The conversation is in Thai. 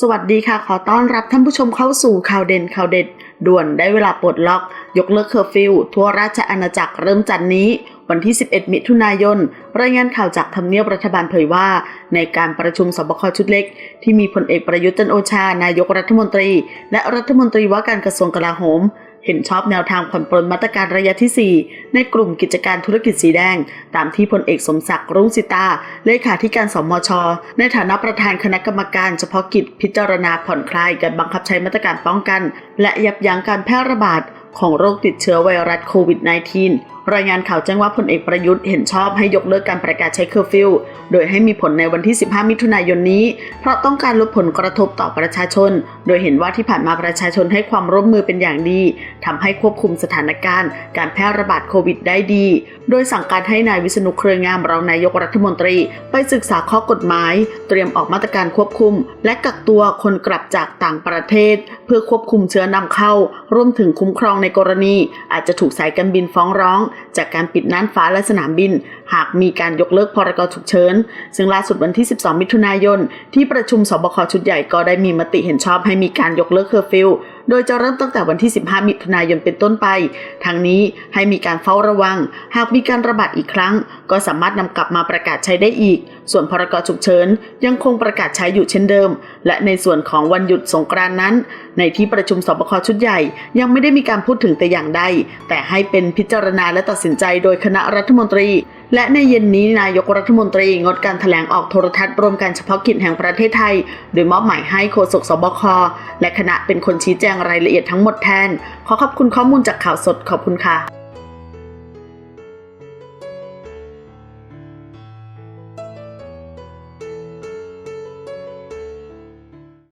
สวัสดีค่ะ ขอต้อนรับท่านผู้ชมเข้าสู่ข่าวเด่นข่าวเด็ด ด่วนได้เวลาปลดล็อก ยกเลิกเคอร์ฟิวทั่วราชอาณาจักรเริ่มจันทร์นี้ วันที่ 11 มิถุนายน รายงานข่าวจากทำเนียบรัฐบาลเผยว่า ในการประชุมสบคชุดเล็ก ที่มีพลเอกประยุทธ์จันโอชา นายกรัฐมนตรี และรัฐมนตรีว่าการกระทรวงกลาโหม เห็นชอบแนวทางผ่อนปลนมาตรการระยะที่ 4 ในกลุ่มกิจการธุรกิจสีแดง ตามที่พลเอกสมศักดิ์รุ่งสิตา เลขาธิการสมช ในฐานะประธานคณะกรรมการเฉพาะกิจพิจารณาผ่อนคลายการบังคับใช้มาตรการป้องกัน และยับยั้งการแพร่ระบาดของโรคติดเชื้อไวรัสโควิด -19 รายงานข่าวแจ้งว่าพลเอกประยุทธ์เห็นชอบให้ยกเลิกการประกาศใช้เคอร์ฟิวโดยให้มีผลในวันที่ 15 มิถุนายนนี้ เพราะต้องการลดผลกระทบต่อประชาชน โดยเห็นว่าที่ผ่านมาประชาชนให้ความร่วมมือเป็นอย่างดีทำให้ควบคุมสถานการณ์ การแพร่ระบาดโควิดได้ดี โดยสั่งการให้นายวิษณุเครืองามรองนายกรัฐมนตรี ไปศึกษาข้อกฎหมาย เตรียมออกมาตรการควบคุม และกักตัวคนกลับจากต่างประเทศ เพื่อควบคุมเชื้อนำเข้ารวมถึงคุ้มครองในกรณี อาจจะถูกสายการบินฟ้องร้องจากการปิดน่านฟ้าและสนามบิน หากมีการยกเลิกพรกฉุกเฉิน ซึ่งล่าสุดวันที่ 12 มิถุนายน ที่ประชุมสบคชุดใหญ่ก็ได้มีมติเห็นชอบให้มีการยกเลิกเคอร์ฟิว โดยจะเริ่มตั้งแต่วันที่ 15 มิถุนายนเป็นต้นไป ทั้งนี้ให้มีการเฝ้าระวัง หากมีการระบาดอีกครั้ง ก็สามารถนำกลับมาประกาศใช้ได้อีก ส่วนพรกฉุกเฉินยังคงประกาศใช้อยู่เช่นเดิม และในส่วนของวันหยุดสงกรานนั้น ในที่ประชุมสบคชุดใหญ่ ยังไม่ได้มีการพูดถึงแต่อย่างใด แต่ให้เป็นพิจารณาและตัดสินใจโดยคณะรัฐมนตรี และในเย็นนี้นายกรัฐมนตรีงดการถแถลงออกโทรทัศน์รวมการเฉพาะกิจแห่งประเทศไทย โดยมอบหมายให้โฆษกสบค และคณะเป็นคนชี้แจงรายละเอียดทั้งหมดแทน ขอขอบคุณข้อมูลจากข่าวสดขอบคุณค่ะ